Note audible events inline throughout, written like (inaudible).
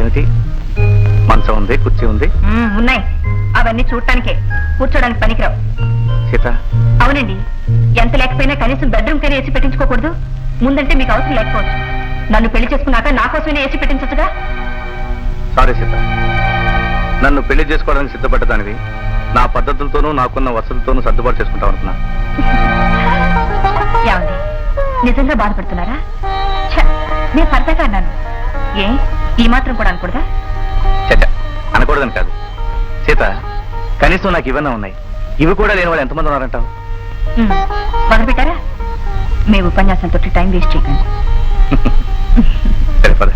ఏమిటి మంచం ఉంది కుర్చీ ఉంది? ఉన్నాయి. అవన్నీ చూడటానికే. కూర్చోడానికి పనికిరావు. సీత. అవునండి. ఎంత లేకపోయినా కనీసం బెడ్రూమ్ కైనా ఏసీ పెట్టించుకోకూడదు. ముందంటే మీకు అవసరం లేకపోవచ్చు. నన్ను పెళ్ళి చేసుకున్నాక నా కోసమే ఏసీ పెట్టించచ్చుగా? సారీ సీత. నన్ను పెళ్ళి చేసుకోవడానికి సిద్ధపడ్డదానివి. నా పద్ధతులతోనూ నాకున్న వసతులతోనూ సర్దుబాటు చేసుకుంటాం అనుకున్నా (laughs) నిజంగా బాధపడుతున్నారా? నేను సరదాగా అన్నాను ఏ? ఈ మాత్రం కూడా అనకూడదా? చచ్చ అనకూడదని కాదు. సీత కనీసం నాకు ఇవన్నీ ఉన్నాయి. ఇవి కూడా లేని వాళ్ళు ఎంతమంది ఉన్నారంటావు? మ్మ్, మొదలు పెట్టారా మీ ఉపన్యాసంతో టైం వేస్ట్ చేయకండి. సరే పద.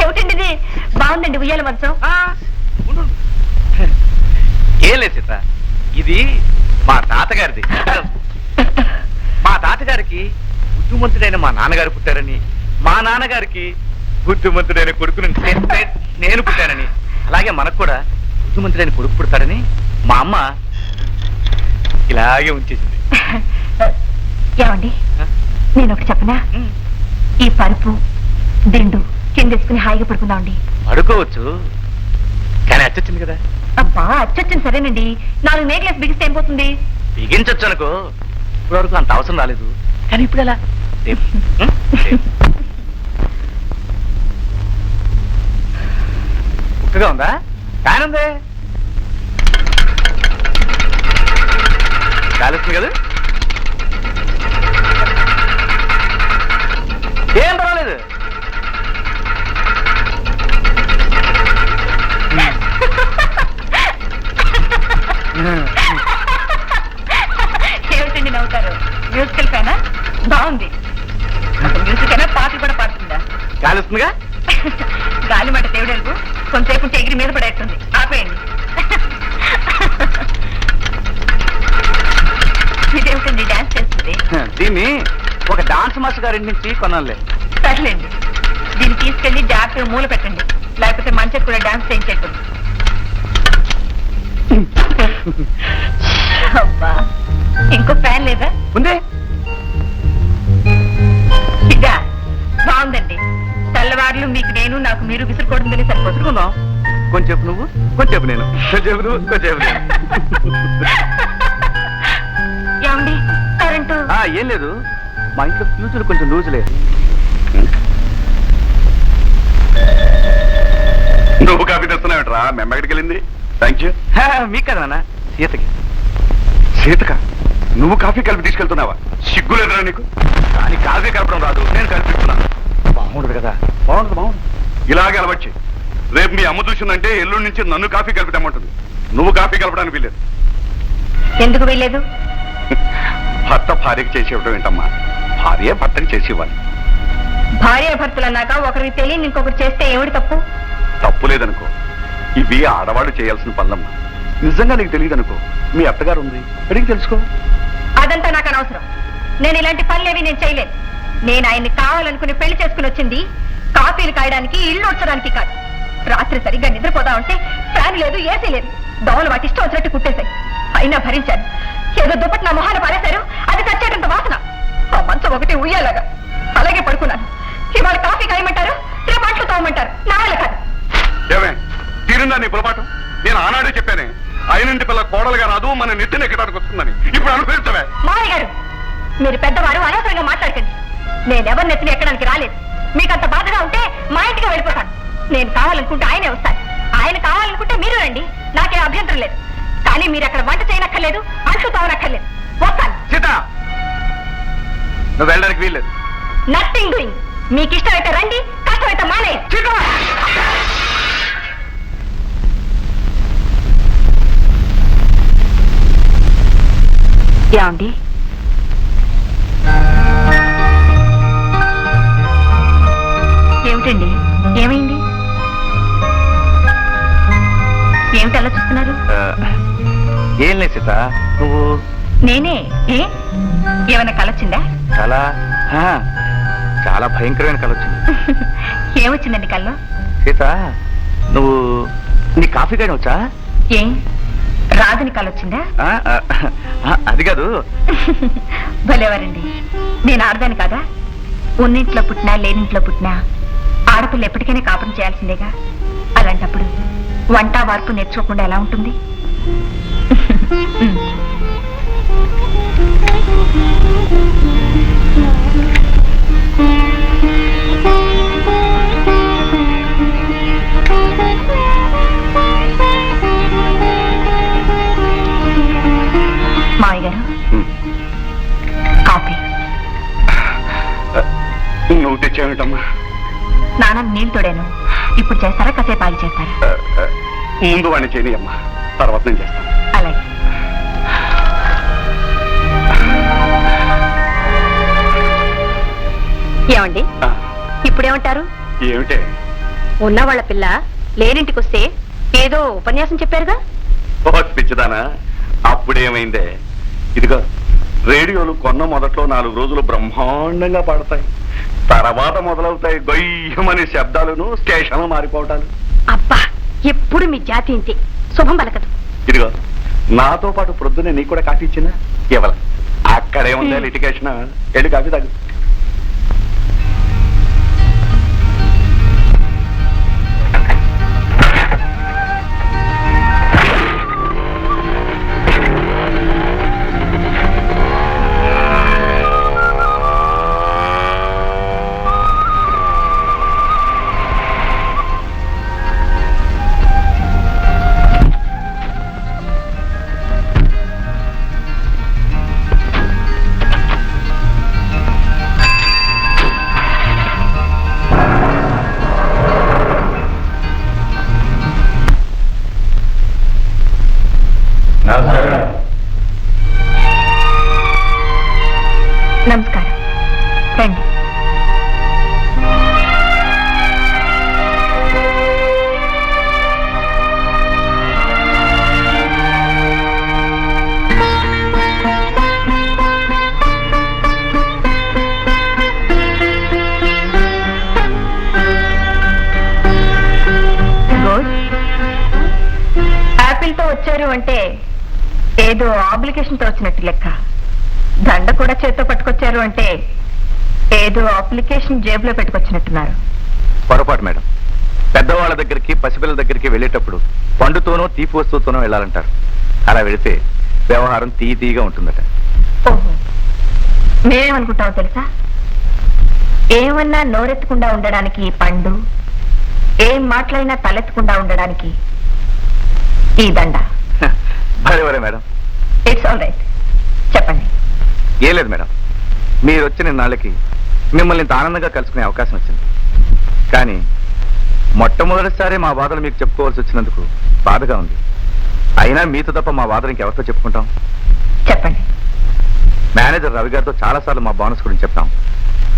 ఏమిటండి ఇది బాగుందండి ఉయ్యాల మంచం ఏం లేదు సీత. ఇది మా తాతగారిది. మా తాతగారికి బుద్ధిమంతుడైన మా నాన్నగారు పుట్టారని మా నాన్నగారికి బుద్ధిమంతుడైన కొడుకుని నేను పుట్టానని అలాగే మనకు కూడా బుద్ధిమంతుడైన కొడుకు పుడతాడని మా అమ్మ ఇలాగే ఉంచేసింది. ఏమండి? నేను ఒకటి చెప్పనా? ఈ పరుపు దిండు కిందేసుకుని హాయిగా పడుకుందామండి. పడుకోవచ్చు కానీ అచ్చొచ్చింది కదా. అబ్బా అచ్చొచ్చింది సరేనండి. నాలుగు నేగ్లెస్ బిగిస్తే ఏం పోతుంది? బిగించొచ్చు అనుకో ఇప్పటివరకు అంత అవసరం రాలేదు. కానీ ఇప్పుడు ఎలా. ఉక్కగా ఉందా? ఫ్యాన్ ఉంది. కాలుస్తుంది కదా? కాలుస్తుందిగా గాలి మాట దేవుడెలుగు కొంచెంసేపు ఉంటే ఎగిరి మీద పడేస్తుంది. ఆపేయండి. ఇదేమిటండి డాన్స్ చేస్తుంది? దీన్ని ఒక డాన్స్ మాస్టర్ గారి నుంచి కొనాలి సర్లేండి. దీన్ని తీసుకెళ్ళి జాగ్రత్తగా మూల పెట్టండి. లేకపోతే మంచిగా కూడా డాన్స్ చేయించేట్టుంది (laughs) అబ్బా ఇంకో ఫ్యాన్ లేదా? ఉంది. తెల్లవారులు మీకు నేను నాకు మీరు విసురుకోవడం తెలిసి సరిపోతుంది వదులుకుందాం కొంచెం నువ్వు. కొంచెం నేను. కొంచెం నువ్వు. కొంచెం నేను. (laughs) ఏమండి? కరెంటు? ఆ, ఏం లేదు. మా ఇంట్లో ఫ్యూచర్ కొంచెం లూజ్ లేదు నువ్వు కాఫీ తెస్తున్నావుట్రా మేము ఎక్కడికి వెళ్ళింది? థ్యాంక్ యూ మీకు కదా నాన్న? సీతకి. సీతక? నువ్వు కాఫీ కలిపి తీసుకెళ్తున్నావా? సిగ్గు లేదురా నీకు. కానీ కాఫీ కలపడం రాదు. నేను కల్పిస్తున్నాను బాగుండదు కదా. బాగుండదు బాగుండదు. ఇలాగే అలవచ్చి రేపు మీ అమ్మ చూసిందంటే ఎల్లుండి నుంచి నన్ను కాఫీ కలిపి తెమ్మంటుంది నువ్వు కాఫీ కలపడానికి వీలేదు ఎందుకు వెళ్ళలేదు భర్త భార్యకి చేసి ఇవ్వడం ఏంటమ్మా? భార్య భర్తకి చేసి ఇవ్వాలి. భార్య భర్తలు అన్నాక ఒకరికి తెలియని ఇంకొకరు చేస్తే ఏమిటి తప్పు? తప్పు లేదనుకో. ఇవి ఆడవాళ్ళు చేయాల్సిన పనులమ్మా. నిజంగా నీకు తెలియదనుకో. మీ అత్తగారు ఉంది. అడిగి తెలుసుకో. అదంతా నాకు అనవసరం. నేను ఇలాంటి పనులేవి నేను చేయలేను. నేను ఆయన్ని కావాలనుకుని పెళ్ళి చేసుకుని వచ్చింది. కాఫీలు కాయడానికి ఇల్లు వచ్చడానికి కాదు. రాత్రి సరిగ్గా నిద్రపోదా ఉంటే ఫ్యాన్ లేదు ఏసీ లేదు. దోమలు వాటి ఇష్టం వచ్చినట్టు కుట్టేశాయి. అయినా భరించాను. ఏదో దుప్పటి నా మొహాన పారేశారు. అది చచ్చేటంత వాసన. ఆ మంచం ఒకటి ఉయ్యాలాగా. అలాగే పడుకున్నాను. ఇవాళ కాఫీ కాయమంటారు రేపు అంట్లు తోమంటారు. నా వల్ల కాదు. ఏమే తీరిందా నీ పొరపాటు? నేను ఆనాడే చెప్పానే అయినంటి పిల్ల కోడలుగా రాదు మన నెత్తిన ఎక్కడానికి వస్తుందని. ఇప్పుడు అనుభవించవే. మామయ్య గారు మీరు పెద్దవారు అనవసరంగా మాట్లాడకండి. నేనెవరి నెత్తిని ఎక్కడానికి రాలేదు. మీకంత బాధగా ఉంటే మా ఇంటికి వెళ్ళిపోతాను. నేను కావాలనుకుంటే ఆయనే వస్తాను ఆయన కావాలనుకుంటే మీరు రండి. నాకేం అభ్యంతరం లేదు. కానీ మీరు అక్కడ వంట చేయనక్కర్లేదు అంట్లు తోవనక్కర్లేదు. వస్తాను. సీత! నువ్వు వెళ్ళడానికి వీల్లేదు. నథింగ్ డూయింగ్ మీకు ఇష్టమైతే రండి కష్టమైతే మానే ఏమండి? ఏమిటండి ఏమైంది? ఏమిటి అలా చూస్తున్నారు? ఏం లేదు సీత. నువ్వు నేనే? ఏ? ఏమైనా కలొచ్చిందా చాలా ఆ, చాలా భయంకరమైన కళ వచ్చింది. (laughs) ఏమొచ్చిందండి కల్లో? సీత నువ్వు నీ కాఫీ కానీ వచ్చా? ఏం? రాజుని కలొచ్చిందా ఆ, ఆ, ఆ, అది కాదు. (laughs) భలేవారండి. నేను ఆడదాను కదా? ఉన్నింట్లో పుట్టినా లేనింట్లో పుట్టినా ఆడపిల్ల ఎప్పటికైనా కాపురం చేయాల్సిందేగా అలాంటప్పుడు వంట వార్పు నేర్చుకోకుండా ఎలా ఉంటుంది. మావయ్య గారు. కాఫీ నువ్వు తెచ్చావేటమ్మా స్నానం నీళ్ళు తోడాను. ఇప్పుడు చేస్తారా? కాసేపు ఆగి చేస్తారా? ముందు వాడిని చేయని అమ్మా. తర్వాత నేను చేస్తాను. అలాగే. ఏమండి? ఇప్పుడేమంటారు? ఏమిటే? ఉన్న వాళ్ళ పిల్ల లేనింటికి వస్తే ఏదో ఉపన్యాసం చెప్పారుగా? పిచ్చిదానా. అప్పుడేమైందే? ఇదిగో రేడియోలు కొన్న మొదట్లో నాలుగు రోజులు బ్రహ్మాండంగా పడతాయి. తర్వాత మొదలవుతాయి గొయ్యమనే శబ్దాలను స్టేషన్లు మారిపోవటాలు. అబ్బా ఎప్పుడు మీ జాతి ఇంతే. శుభం పలకదు. ఇదిగో నాతో పాటు ప్రొద్దునే నీకు కూడా కాఫీ ఇచ్చిందా ఇవ్వాల. అక్కడే ఉందా లిటికేషన్ వెళ్ళి కాఫీ తాగు. నమస్కారం. రండి. తో వచ్చారు అంటే ఏదో అప్లికేషన్తో వచ్చినట్టు లెక్క. దండ కూడా చేత్తో పట్టుకొచ్చారు అంటే ఏదో అప్లికేషన్ జేబులో పెట్టుకొచ్చినట్టున్నారు. పొరపాటు మేడం. పెద్దవాళ్ళ దగ్గరికి పసిపిల్లల దగ్గరికి వెళ్ళేటప్పుడు పండుతోనో తీపి వస్తువుతోనో వెళ్ళాలంటారు. అలా వెళితే వ్యవహారం తీయ తీయగా ఉంటుందట. ఓహో. మేమేమనుకుంటామో తెలుసా? ఏమన్నా నోరెత్తకుండా ఉండడానికి ఈ పండు ఏం మాట్లాడినా తలెత్తకుండా ఉండడానికి ఈ దండ. భలే భలే మేడం. ఇట్స్ ఆల్ రైట్ చెప్పండి. ఏం లేదు మేడం. మీరు వచ్చిన నాళ్ళకి మిమ్మల్ని ఇంత ఆనందంగా కలుసుకునే అవకాశం వచ్చింది. కానీ మొట్టమొదటిసారి మా బాధలు మీకు చెప్పుకోవాల్సి వచ్చినందుకు బాధగా ఉంది. అయినా మీతో తప్ప మా బాధలు ఇంకెవరితో చెప్పుకుంటాం? చెప్పండి. మేనేజర్ రవి గారితో చాలాసార్లు మా బోనస్ గురించి చెప్పాం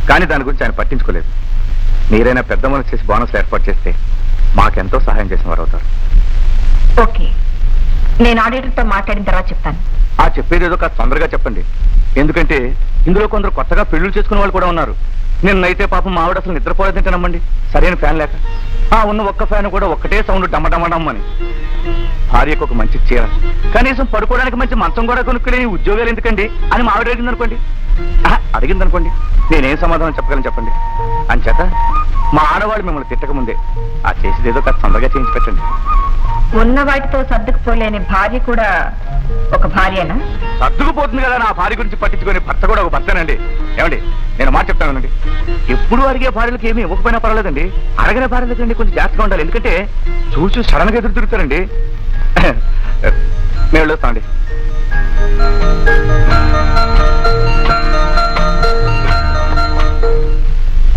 కానీ దాని గురించి ఆయన పట్టించుకోలేదు. మీరైనా పెద్ద మనసు చేసి బోనస్లు ఏర్పాటు చేస్తే మాకెంతో సహాయం చేసిన వారు అవుతారు ఓకే. నేను ఆడిటర్తో మాట్లాడిన తర్వాత చెప్తాను. ఆ చెప్పేది ఏదో కాస్త తొందరగా చెప్పండి. ఎందుకంటే ఇందులో కొందరు కొత్తగా పెళ్ళి చేసుకునే వాళ్ళు కూడా ఉన్నారు. నిన్నైతే పాపం మావిడ అసలు నిద్రపోలేదంటే నమ్మండి. సరైన ఫ్యాన్ లేక. ఆ ఉన్న ఒక్క ఫ్యాన్ కూడా ఒక్కటే సౌండ్ డమ్మడమ్మడమ్మని భార్యకు ఒక మంచి చీర. కనీసం పడుకోవడానికి మంచి మంచం కూడా కొనుక్కునే ఉద్యోగాలు ఎందుకండి? అని మావిడ అడిగింది అనుకోండి అడిగింది అనుకోండి నేనేం సమాధానం చెప్పగలను చెప్పండి? అంచేత మా ఆడవాళ్ళు మిమ్మల్ని తిట్టకముందే. ఆ చేసేది ఏదో కాస్త తొందరగా చేయించి పెట్టండి. ఉన్న వాటితో సర్దుకుపోలేని భార్య కూడా ఒక భార్యనా? సర్దుకుపోతుంది కదా నా భార్య గురించి పట్టించుకునే భర్త కూడా ఒక భర్తనండి. ఏమండి నేను మాట చెప్తానండి ఎప్పుడు అడిగే భార్యలకు ఏమీ ఇవ్వకపోయినా పర్వాలేదండి. అడగని భార్యలకండి కొంచెం జాగ్రత్తగా ఉండాలి. ఎందుకంటే చూసి సడన్గా ఎదురు తిరుగుతారండి. (coughs) మేము వెళ్ళొస్తామండి.